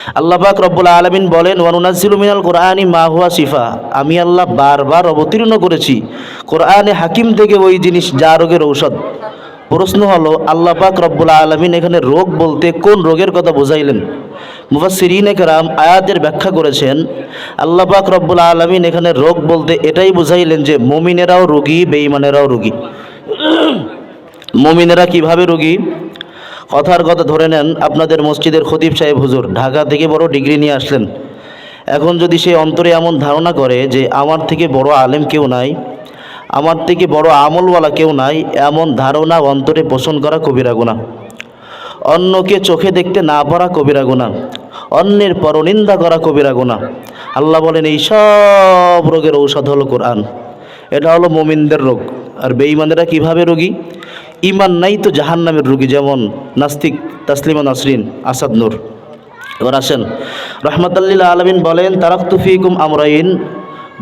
আল্লাহ রব্বুল আলমিন বলেন ওয়ানুনাজিল মিনাল কোরআনি মা হুয়া শিফা। আমি আল্লাহ বারবার অবতীর্ণ করেছি, কোরআনে হাকিম থেকে ওই জিনিস, যা রোগের ঔষধ। প্রশ্ন হলো, আল্লাহ পাক রব্বুল আলমিন এখানে রোগ বলতে কোন রোগের কথা বোঝাইলেন? মুফাসিরিন একরাম আয়াতের ব্যাখ্যা করেছেন, আল্লাহ পাক রব্বুল আলমিন এখানে রোগ বলতে এটাই বোঝাইলেন যে, মমিনেরাও রোগী, বেঈমানেরাও রোগী। মমিনেরা কীভাবে রোগী? কথার কথা ধরে নেন, আপনাদের মসজিদের খতিব সাহেব হুজুর, ঢাকা থেকে বড় ডিগ্রি নিয়ে আসলেন। এখন যদি সে অন্তরে এমন ধারণা করে যে আমার থেকে বড় আলেম কেউ নাই, আমার থেকে বড় আমলওয়ালা কেউ নাই, এমন ধারণা অন্তরে পোষণ করা কবিরা গুণা অন্যকে চোখে দেখতে না পারা কবিরা গুণা অন্যের পরনিন্দা করা কবিরা গুণা আল্লাহ বলেন, এই সব রোগের ঔষধ হলো কোরআন। এটা হলো মোমিনদের রোগ। আর বেঈমানেরা কীভাবে রোগী? ইমান নাই তো জাহান্নামের রুগী যেমন নাস্তিক তাসলিমা নাসরিন আসাদ নূর। এবার আসেন। রহমতাল্লিল আলমিন বলেন তারাক্তুফিকুম আমরাইন।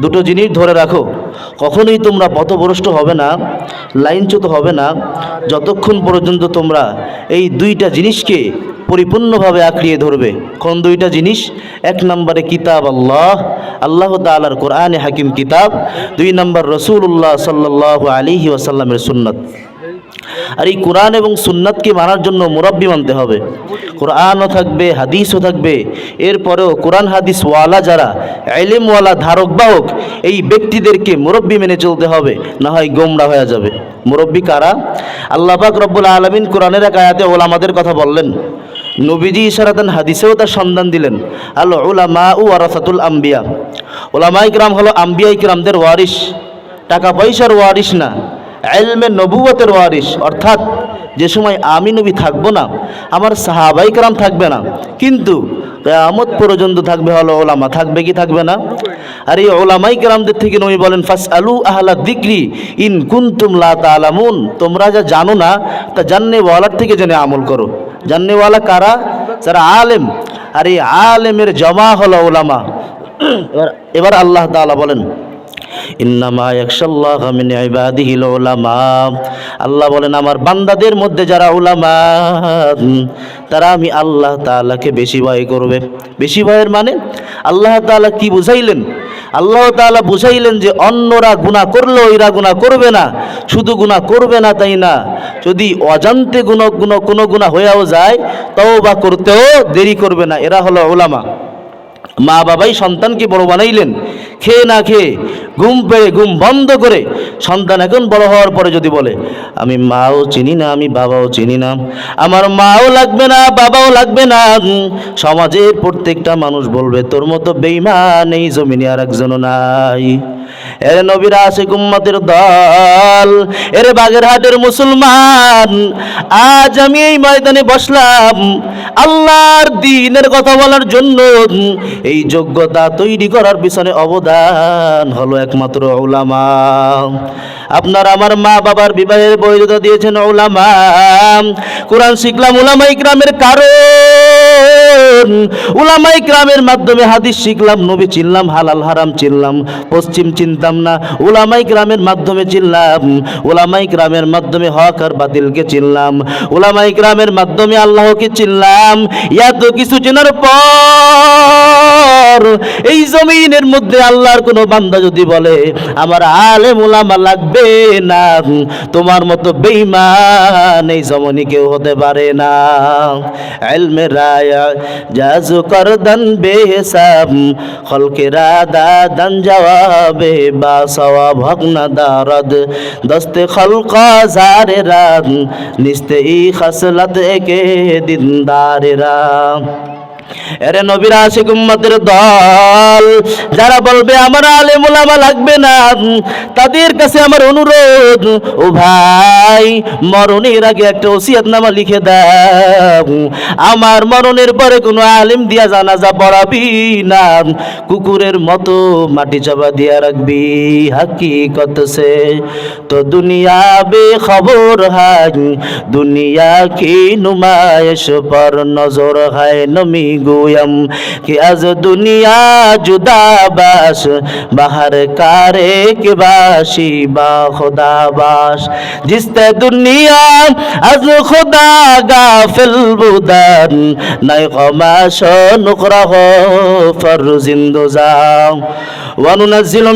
দুটো জিনিস ধরে রাখো। কখনোই তোমরা পথভ্রষ্ট হবে না, লাইনচ্যুত হবে না। যতক্ষণ পর্যন্ত তোমরা এই দুইটা জিনিসকে পরিপূর্ণভাবে আঁকড়িয়ে ধরবে। কোন দুইটা জিনিস? এক নম্বরে কিতাব আল্লাহ আল্লাহ তালার কোরআনে হাকিম কিতাব। দুই নম্বর রসুল্লাহ সাল্লাহ আলিহি ওয়াসাল্লামের সুন্নত। আর এই কোরআন এবং সুন্নাতকে মানার জন্য মুরব্বী মানতে হবে। কোরআনও থাকবে, হাদিসও থাকবে। এরপরেও কোরআন, হাদিস ওয়ালা যারা এলেমওয়ালা ধারক বাহক এই ব্যক্তিদেরকে মুরব্বী মেনে চলতে হবে, না হয় গোমরা হয়ে যাবে। মুরব্বী কারা? আল্লাহ পাক রব্বুল আলমিন কোরআনের এক আয়াতে ওলামাদের কথা বললেন। নবীজি ইশারাতান হাদিসেও তার সন্ধান দিলেন। আল ওলামা ও আরাসাতুল আম্বিয়া। ওলামা ইকরাম হলো আম্বিয়া ইকরামদের ওয়ারিস টাকা পয়সার ওয়ারিস না। এলমে নবুয়তের ওয়ারিস অর্থাৎ যে সময় আমি নবী থাকব না, আমার সাহাবাই কারাম থাকবে না, কিন্তু কেয়ামত পর্যন্ত থাকবে হলো ওলামা। থাকবে কি থাকবে না? আর এই ওলামাই কেরামদের থেকে নবী বলেন ফাস আলু আহলা দিক্রি ইন কুন্তুম লা তালামুন তোমরা যা জানো না, তা জান্নেওয়ালার থেকে জেনে আমল করো। জান্নেওয়ালা কারা? যারা আলেম। আর এই আলেমের জমা হলো ওলামা। এবার এবার আল্লাহ তাআলা বলেন ইন্নামা একশাল্লাহ মিন উলামা। আল্লাহ বলেন, আমার বান্দাদের মধ্যে যারা উলামা, তারা আমি আল্লাহ তাআলাকে বেশি ভয় করবে। বেশি ভয়ের মানে আল্লাহ তাআলা কি বুঝাইলেন? আল্লাহ তাআলা বুঝাইলেন যে অন্যরা গুনাহ করলেও এরা গুনাহ করবে না। শুধু গুনাহ করবে না তাই না, যদি অজান্তে গুণ গুণ কোনো গুনাহ হয়েও যায় তাও বা করতেও দেরি করবে না। এরা হলো ওলামা মা বাবাই সন্তানকে বড় বানাইলেন। খেয়ে না খেয়ে ঘুম পেয়ে ঘুম বন্ধ করে সন্তান এখন বড় হওয়ার পরে যদি বলে আমি মাও চিনি না আমি বাবাও চিনি না আমার মাও লাগবে না বাবাও লাগবে না উম, সমাজের প্রত্যেকটা মানুষ বলবে তোর মতো বেইমান এই জমিনে আর একজনও নাই। এর নবীরা আছে গুম্মাতের দল এর বাগেরহাটের মুসলমান আজ আমি এই ময়দানে বসলাম আল্লাহর দিনের কথা বলার জন্য এই যোগ্যতা তৈরি করার পিছনে অবদান হলো একমাত্র ওলামা আপনার আমার মা বাবার বিবাহের বৈধতা দিয়েছেন ওলামা কোরআন শিখলাম ওলামা ইকরামের কারণ। উলামাই গ্রামের মাধ্যমে হাদিস শিখলাম, নবী চিনলাম, হালাল, হারাম চিনলাম, পশ্চিম চিনতাম না উলামাই গ্রামের মাধ্যমে চিনলাম উলামাই গ্রামের মাধ্যমে হক আর বাতিলকে চিনলাম উলামাই গ্রামের মাধ্যমে আল্লাহকে চিনলাম, এত কিছু চেনার পর এই জমিনের মধ্যে আল্লাহর কোনো বান্দা যদি বলে, আমার আলেম উলামা লাগবে না, তোমার মতো বেইমান এই জমনি কেউ হতে পারে না। এলমে রায়া জাজু করদন বেহিসাব খলকেরা দাদন জবাবে বা সওয়াব হক না দারদ। দস্তে খলকা জারেরা নিস্তে ই খসলত একে দিনদারেরা। এরে নবীরা আশিক উম্মতের দল, যারা বলবে, আমার আলেম ওলামা লাগবে না, তাদের কাছে আমার অনুরোধ, ও ভাই, মরণের আগে একটা ওসিয়াত নামা লিখে দাও। আমার মরণের পরে কোনো আলেম দিয়া জানাজা পড়াবি না, কুকুরের মতো মাটি চাপা দিয়া রাখবি, হাকিকত সে তো দুনিয়া বে খবর হাই দুনিয়া কি নুমাইশ পর নজর হায় নমি গোয়ম কি আজ দুনিয়া জুদা বাস বাহার কারে কে বাসি বা খোদা বাস জিস্তে দুনিয়া, আজ খোদা গাফিল বুদান, নাই কমাস নুকরাহ ফরজিন্দু যাও وننزل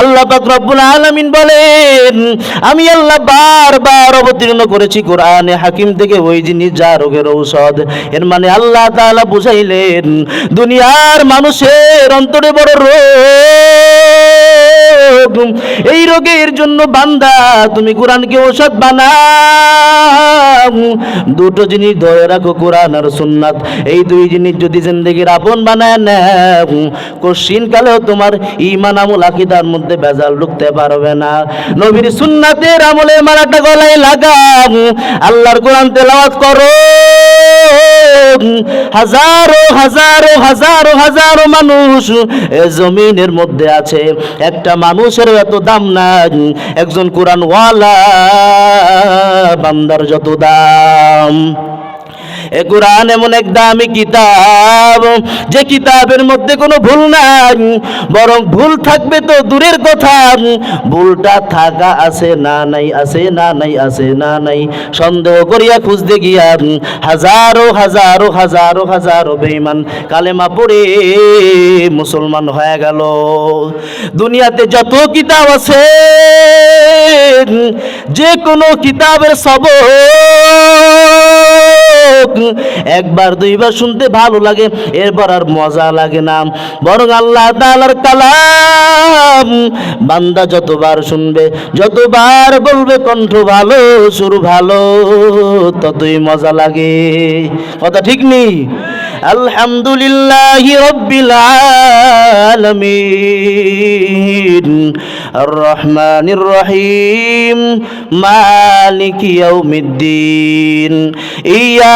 আল্লাহ পাক রব্বুল আলামিন বলেন, আমি আল্লাহ বারবার অবতীর্ণ করেছি কোরআনে হাকিম থেকে ওই জিনিস যা রোগের ঔষধ। এর মানে আল্লাহ তালা বুঝাইলেন দুনিয়ার মানুষের অন্তরে বড় রোগ। এই রোগের জন্য বান্দা, তুমি কোরআনকে ঔষধ বানাও। দুটো জিনিস ধরে রাখো, কোরআন আর সুন্নাত। এই দুই জিনিস যদি জিন্দগির আপন বানায় নেও কশিন কালেও তোমার ইমান আমল, আকিদার মধ্যে ভেজাল ঢুকতে পারবে না। নবীর সুন্নাতের আমলে মারাটা গলায় লাগাও। আল্লাহর কোরআন তেলাওয়াত করো। হাজারো হাজারো হাজারো হাজারো মানুষ জমিনের মধ্যে আছে। একটা মানুষের এত দাম নাই। একজন কোরআনওয়ালা বান্দার যত দাম। এ কোরআন এমন এক দামি কিতাব, যে কিতাবের মধ্যে কোনো ভুল নাই, বরং ভুল থাকবে তো দূরের কথা। ভুলটা থাকা আছে না নাই, আছে না নাই, আছে না নাই। সন্দেহ করিয়া খুঁজতে গিয়া হাজারো হাজারো হাজারো হাজারো বেঈমান কালেমা পড়ে মুসলমান হয়ে গেল। দুনিয়াতে যত কিতাব আছে, যে কোনো কিতাবের সবক হোক, একবার দুইবার শুনতে ভালো লাগে, এরপর আর মজা লাগে না। বরং আল্লাহ তালার কালাম, বান্দা যতবার শুনবে, যতবার বলবে, কণ্ঠ ভালো, সুর ভালো, ততই মজা লাগে। কথা ঠিক নেই আলহামদুলিল্লাহ রব্বিল আলামিন। রহমানির রহিম। মালিক ইয়াউমিদ্দিন। ইয়া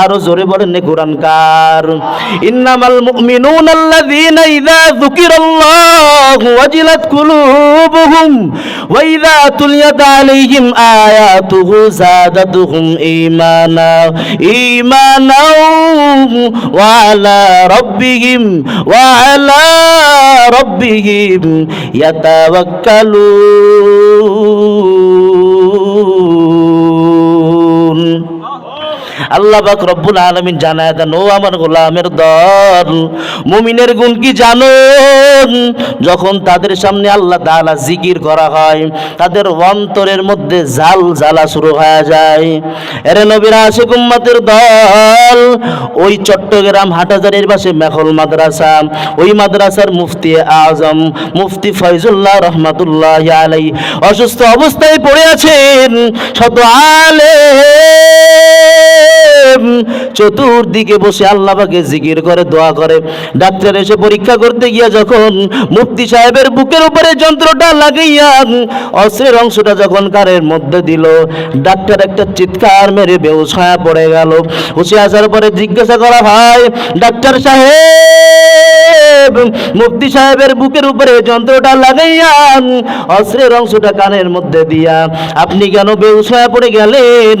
আরও জোরে বলেন নে কোরআন কার। ইন্নামাল মুমিনুন আল্লাযীনা ইযা যুকিরাল্লাহু ওয়াজিলাত কুলুবুহুম ওয়া ইযা তুলিয়াত আলাইহিম আয়াতুহু যাদাতুহুম ঈমানা ঈমানা ওয়া আলা রাব্বিহিম ওয়া আলা রাব্বিহিম ইয়াতাওয়াক্কালুন। আল্লাহ পাক রব্বুল আলমিন জানায় দেন, ও আমার গোলামের দল, মুমিনের গুণ কি জানো? যখন তাদের সামনে আল্লাহ তাআলা জিকির করা হয়, তাদের অন্তরের মধ্যে জাল জ্বালা শুরু হয়ে যায়। এরে নবীর, আশিক উম্মতের দল, ওই চট্টগ্রাম হাটাজারের পাশে মেখল মাদ্রাসা, ওই মাদ্রাসার মুফতি আজম, মুফতি ফয়জুল্লাহ রহমাতুল্লাহ আলাই অসুস্থ অবস্থায় পড়ে আছেন, শত আলে চতুর্দিকে বসে আল্লাহকে জিকির করে, দোয়া করে। ডাক্তার এসে পরীক্ষা করতে গিয়া যখন মুফতি সাহেবের বুকের উপরে যন্ত্রটা লাগাইয়া অস্ত্রের অংশটা যখন কারের মধ্যে দিল, ডাক্তার একটা চিৎকার মেরে বেউস হয়ে পড়ে গেল। হুশিয়া আসার পরে জিজ্ঞাসা করা ভাই ডাক্তার সাহেব মুফতি সাহেবের বুকের উপরে যন্ত্রটা লাগাইয়া, অস্ত্রের অংশটা কানের মধ্যে দিয়া, আপনি কেন বেউস হয়ে পড়ে গেলেন?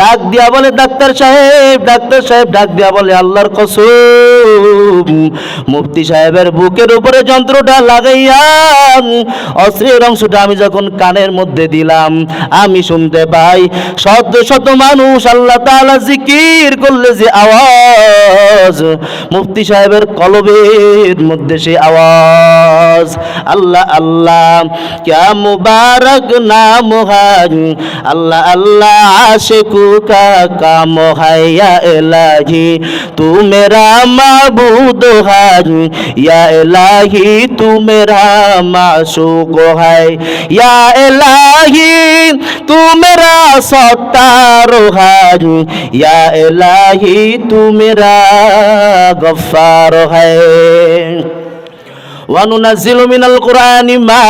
ডাক দিয়া বলে, ডাক্তার সাহেব ডাক্তার সাহেব ডাক দিয়া বলে, আল্লাহর কসম। মুফতি সাহেবের বুকের উপরে যন্ত্রটা লাগাইয়া, অস্ত্রের অংশটা আমি যখন কানের মধ্যে দিলাম, আমি শুনতে পাই, শত শত মানুষ আল্লাহ তাআলা জিকির করলে যে আওয়াজ। মুফতি সাহেবের গলির মধ্যে সে আওয়াজ, আল্লাহ আল্লাহ, ক্যা মুবারক না হাই আল্লাহ আল্লাহ, আশিকু কা কাম হাইয়া এলাহি, তু মেরা মাবুদ হাই ইয়া এলাহি, তু মেরা মাসু গোহাই ইয়া এলাহি, তু মেরা সত্তার হাই ইয়া এলাহি, তু মেরা গফার হাই tem وننزل من القرآن ما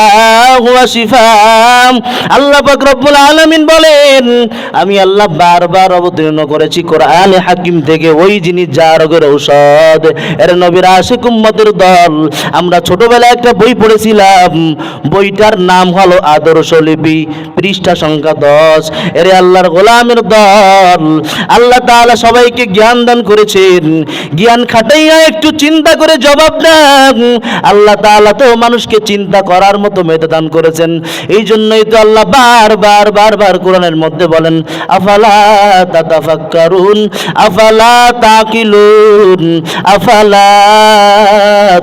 هو شفاء আল্লাহ পাক রব্বুল আলামিন বলেন আমি আল্লাহ বারবার অবতীর্ণ করেছি কোরআনে হাকিম থেকে ওই জিনিস যা রোগের ঔষধ এর নবীর আশিক উম্মতের দল আমরা ছোটবেলায় একটা বই পড়েছিলাম বইটার নাম হলো আদর্শ লিপি পৃষ্ঠা সংখ্যা দশ এরে আল্লাহর গোলামের দল আল্লাহ তাআলা সবাইকে জ্ঞান দান করেছেন জ্ঞান খাটাইয়া একটু চিন্তা করে জবাব দেন আল্লাহ তাআলা তো মানুষকে চিন্তা করার মতো মেধা দান করেছেন। এই জন্যই তো আল্লাহ বারবার বারবার কোরআনের মধ্যে বলেন, আফালা তাতাফাক্কারুন, আফালা তাকিলুন, আফালা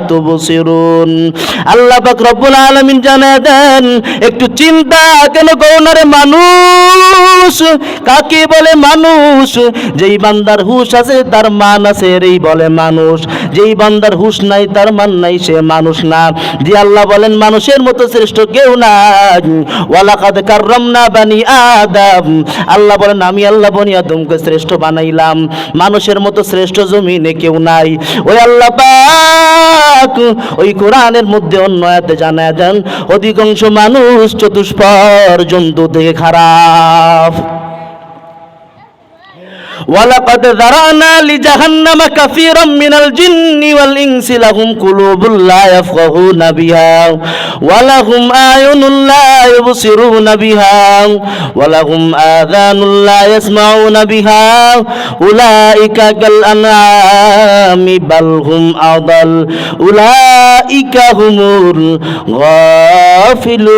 তুবসিরুন। আল্লাহ পাক রব্বুল আলামিন জানায় দেন, একটু চিন্তা কেন করোনারে মানুষ? কাকে বলে মানুষ? যেই বান্দার হুশ আছে তার মান আছে এই বলে মানুষ। যেই বান্দার হুশ নাই তার মান নাই সে মানুষ। না। যে আল্লাহ বলেন, মানুষের মতো শ্রেষ্ঠ কেউ না ওয়ালাকাদ কাররামনা বানি আদম। আল্লাহ বলেন, আমি আল্লাহ বনি আদমকে শ্রেষ্ঠ বানাইলাম। মানুষের মতো শ্রেষ্ঠ জমিনে কেউ নাই। ওই আল্লাহ পাক ওই কোরআনের মধ্যে অন্য আয়াতে জানায় দেন, অধিকাংশ মানুষ চতুষ্পর জন্তু থেকে খারাপ। ওয়ালাকাদ যারানা লিজাহান্নামা কাসীরাম মিনাল জিন্নি ওয়াল ইনসি লাহুম কুলুবুল লা ইয়াফকাহুনা বিহা ওয়া লাহুম আয়ুনুল লা ইউবসিরুনা বিহা ওয়া লাহুম আযানুল লা ইয়াসমাউনা বিহা, উলাইকা কাল আনআমি বাল হুম আদাল, উলাইকা হুমুল গাফিলুন।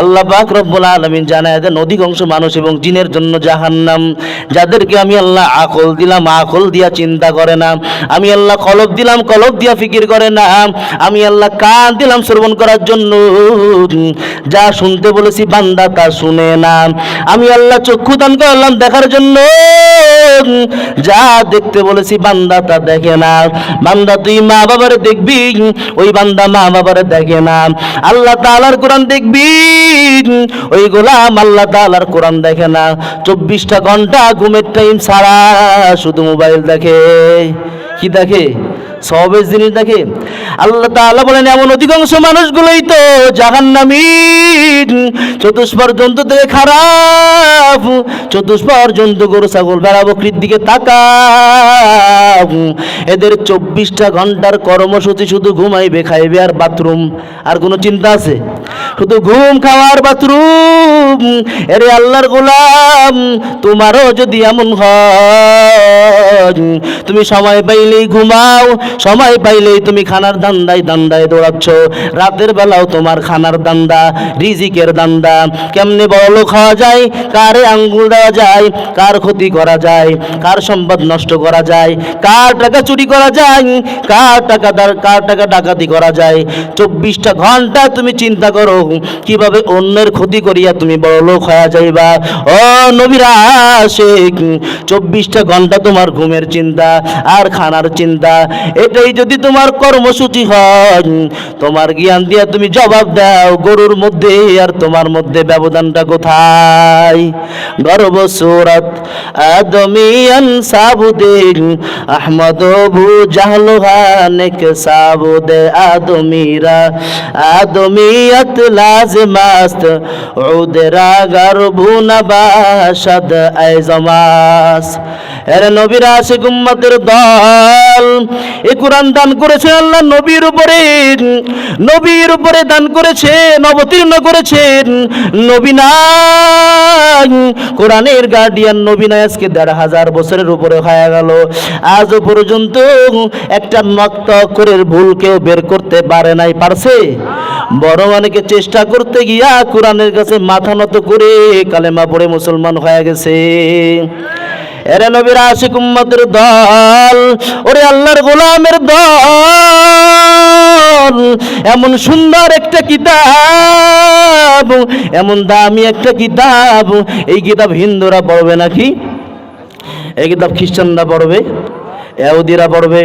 আল্লাহ পাক রব্বুল আলামিন জানায় দেন, অধিকাংশ মানুষ এবং জিনের জন্য জাহান্নাম। যাদেরকে আমি আল্লাহ আকল দিলাম, আকল দিয়া চিন্তা করে না। আমি আল্লাহ কলব দিলাম, কলব দিয়া ফিকির করে না। আমি আল্লাহ কান দিলাম শ্রবণ করার জন্য। যা শুনতে বলেছি বান্দা তা শুনে না। আমি আল্লাহ চক্ষু দান করলাম দেখার জন্য। যা দেখতে বলেছি বান্দা তা দেখে না। বান্দা তুই মা বাবারে দেখবি, ওই বান্দা মা বাবারে দেখে না। আল্লাহ তাআলার কোরআন দেখবি। ওই গোলাম আল্লাহ তালার কোরআন দেখে না। চব্বিশটা ঘণ্টা ঘুমের টাইম সারা শুধু মোবাইল দেখে। কি দেখে? সবের জিনিস দেখে আল্লাহ তাআলা বলেন, এমন অধিকাংশ মানুষগুলোই তো জাহান্নামী চতুষ্পর জন্তু থেকে খারাপ, চতুষ্পর জন্তু গরু, ছাগল বেড়া বকরির দিকে তাকাও। এদের চব্বিশটা ঘণ্টার কর্মসূচি শুধু ঘুমাইবে, খাইবে আর বাথরুম, আর কোনো চিন্তা আছে? শুধু ঘুম খাওয়ার বাথরুম। এরে আল্লাহর গোলাম, তোমারও যদি এমন হয়, তুমি সময় পাইলেই ঘুমাও সময় পাইলেই তুমি খানার দান্দায় দান্দায় দৌড়াচ্ছ। রাতের বেলাও তোমার খানার দান্দা, রিজিকের দান্দা। কেমনে বড় হওয়া যায়? কারে আঙ্গুল দেওয়া যায়? কার ক্ষতি করা যায়? কার সম্পদ নষ্ট করা যায়? কার টাকা চুরি করা যায়? কার টাকা কার টাকা ডাকাতি করা যায়? চব্বিশটা ঘণ্টা তুমি চিন্তা করো, কীভাবে অন্যের ক্ষতি করিয়া তুমি বড় লোক যাইবা? ও নবীরা শেখ চব্বিশটা ঘণ্টা তোমার ঘুমের চিন্তা, আর খানার চিন্তা। এটাই যদি তোমার কর্মসূচি হয়, তোমার জ্ঞান দিয়া তুমি জবাব দাও, গরুর মধ্যে আর তোমার মধ্যে ব্যবধানটা কোথায়? গর্ব সুরত আদমিয়ান সাবুদের আহমদ বু জাহলুহানেক সাবুদে আদমিরা আদমিয়ত লাজমাস্ত উদরা গর্ভু নবাশদ আইজমাস এর নবীর আশিক উম্মতের দল এ কোরআন দান করেছেন আল্লাহ, নবীর উপরে। নবীর উপরে দান করেছেন অবতীর্ণ করেছেন নবী নাই, কোরআনের গার্ডিয়ান নবী নাই, আজকে দেড় হাজার বছরের উপরে হয়ে গেল। আজও পর্যন্ত একটা নক্ত অক্ষরের ভুল কেউ বের করতে পারে নাই, পারছে? বড় অনেকে চেষ্টা করতে গিয়া কোরআনের কাছে মাথা নত করে কালেমা পড়ে মুসলমান হয়ে গেছে। এরে নবীর আশিক উম্মতের দল, ওরে আল্লাহর গোলামের দল, এমন সুন্দর একটা কিতাব, এমন দামি একটা কিতাব, এই কিতাব হিন্দুরা পড়বে নাকি? এই কিতাব খ্রিস্টানরা পড়বে এহুদিরা পড়বে,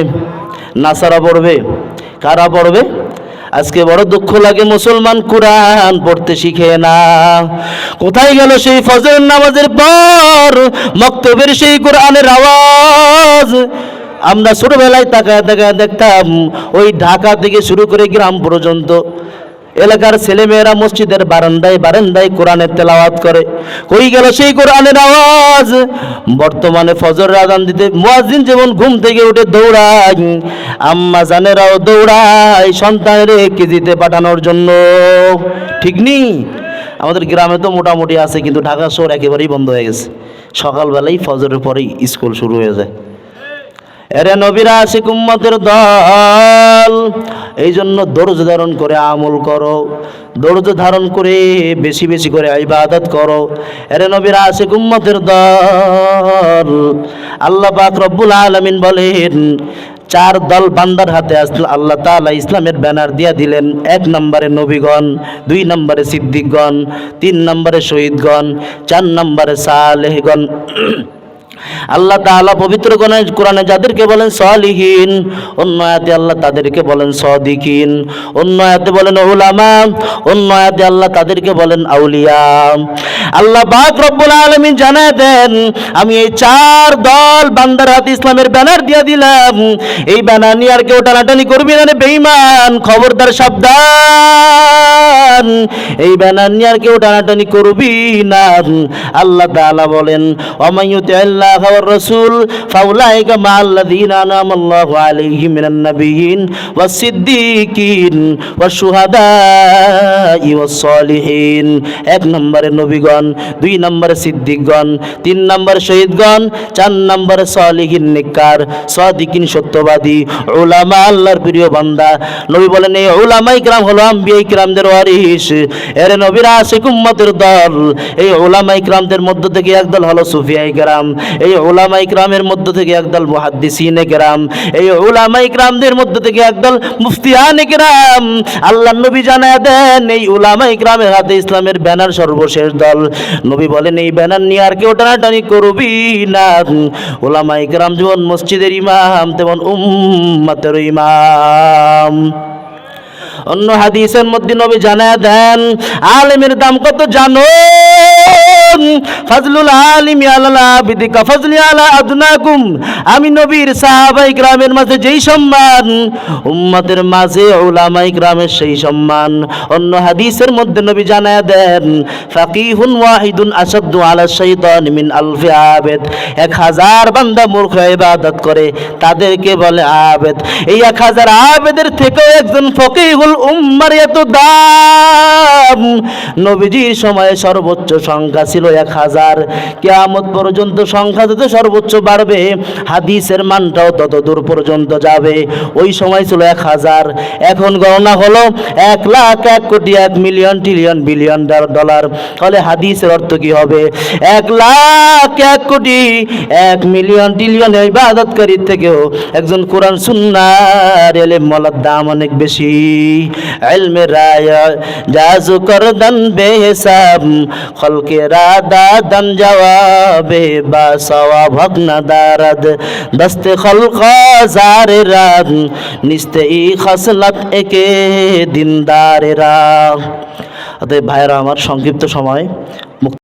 নাসারা পড়বে, কারা পড়বে? আজকে বড় দুঃখ লাগে মুসলমান কোরআন পড়তে শিখে না। কোথায় গেল সেই ফজর নামাজের পর? মক্তবের সেই কোরআনের আওয়াজ। আমরা ছোটবেলায় তাকায় তাকায় দেখতাম, ওই ঢাকা থেকে শুরু করে গ্রাম পর্যন্ত এলাকার ছেলেমেয়েরা মসজিদের বারান্দায় বারান্দায় কোরআনের তেলাওয়াত করে। কই গেল সেই কোরআনের আওয়াজ? বর্তমানে ফজর আজান দিতে মুয়াজ্জিন যেমন ঘুম থেকে উঠে দৌড়ায়, আম্মা জানেরাও দৌড়ায় সন্তানের কেজিতে পাঠানোর জন্য। ঠিক নেই আমাদের গ্রামে তো মোটামুটি আছে, কিন্তু ঢাকা শহর একেবারেই বন্ধ হয়ে গেছে। সকালবেলাই ফজরের পরেই স্কুল শুরু হয়ে যায়। এরে নবীরা আশিক দল এই জন্য ধৈর্য ধারণ করে আমল করো, ধৈর্য ধারণ করে বেশি বেশি করে ইবাদত করো। এরে নবীরা আশিক উম্মতের দল, আল্লাহ পাক রব্বুল আলামিন বলেন, চার দল বান্দার হাতে আল্লাহ তাআলা ইসলামের ব্যানার দিয়া দিলেন। এক নম্বরে নবীগণ, দুই নম্বরে সিদ্দিকগণ, তিন নম্বরে শহীদগণ, চার নম্বরে সালেহগণ। আল্লাহ তাআলা পবিত্র কোরআনে যাদেরকে বলেন সলিহীন, অন্য আয়াতে আল্লাহ তাদেরকে বলেন সদিকিন, অন্য আয়াতে বলেন উলামা, অন্য আয়াতে আল্লাহ তাদেরকে বলেন আউলিয়া। আল্লাহ পাক রব্বুল আলামিন জানায় দেন, আমি এই চার দল বান্দার হাতে ইসলামের ব্যানার দিয়ে দিলাম। এই ব্যানার নিয়ে আর কেউ টানাটানি করবি না বেঈমান, খবরদার সাবধান। এই ব্যানার নিয়ে আর কেউ টানাটানি করবি না। আল্লাহ তাআলা বলেন ওমাইয়ুতি আল্লাহ রাসূল, ফাউলাইকা মাআল্লাযীনা আনআমা আল্লাহু আলাইহিম মিনান নাবিয়িন ওয়াস সিদ্দিকিন ওয়াস শুহাদাই ওয়াস সলিহিন। এক নম্বরে নবীগণ, দুই নম্বরে সিদ্দিকগণ, তিন নম্বরে শহীদগণ, চার নম্বরে সলিহিন নিকার, সাদিকিন সত্যবাদী, উলামা আল্লাহর প্রিয় বান্দা। নবী বলেন, এই উলামাই কিরাম হলো আম্বিয়া কিরামদের ওয়ারিস। এর নবীরা দল। এই উলামাই কিরামদের মধ্য থেকে একদল হলো সুফিয়াই কিরাম। এই উলামাই কিরামের মধ্য থেকে একদল মুহাদ্দিসিনে কিরাম। এই উলামাই কিরামদের মধ্য থেকে একদল মুফতিয়ানে কিরাম। আল্লাহ নবী জানায় দেন, এই উলামাই কিরামের হাতে ইসলামের ব্যানার সর্বশেষ দল। নবী বলেন, এই ব্যানার নিয়ে আর কেউ টানাটানি করবি না। উলামাই কিরাম যেমন মসজিদের ইমাম, তেমন উম্মতের ইমাম। অন্য হাদিসের মধ্যে নবী জানায় দেন আলেমের দাম কত জানো? ফাজলুল আলিমি আলা আদনাকুম। আমি নবীর সাহাবাই গ্রামের মাঝে যেই সম্মান মাঝে উলামাই গ্রামের সেই সম্মান। অন্য হাদিসের মধ্যে নবী জানায় দেন, ফাকিহুন ওয়াহিদুন আসাদ্দু আলা শাইতান মিন আলফি আবেদ। এক হাজার বান্দা মূর্খ ইবাদত করে, তাদেরকে বলে আবেদ। এই এক হাজার আবেদের থেকেও একজন ফকিহুল উম্মার এত দাম। নবীজির সময়ে সর্বোচ্চ সংখ্যা ছিল এক হাজার। কেয়ামত পর্যন্ত সংখ্যা যত সর্বোচ্চ বাড়বে, হাদিসের মানটাও তত দূর পর্যন্ত যাবে। ওই সময় ছিল এক হাজার। এখন গণনা হলো এক লাখ এক কোটি এক মিলিয়ন ট্রিলিয়ন বিলিয়ন ডলার তাহলে হাদিসের অর্থ কি হবে? এক লাখ এক কোটি এক মিলিয়ন ট্রিলিয়ন ইবাদতকারীর থেকেও একজন কোরআন সুন্নার এলে মলার দাম অনেক বেশি। এলমে রায়, জাজু করদন বেহিসাব, খলকে রাদা দন জবাবে বা সওয়া ভগ্ন দারদ। দস্তে খলক জার রাত নিস্তে ই খসলত একে দিনদারেরা অতএব ভাইয়েরা, আমার সংক্ষিপ্ত সময়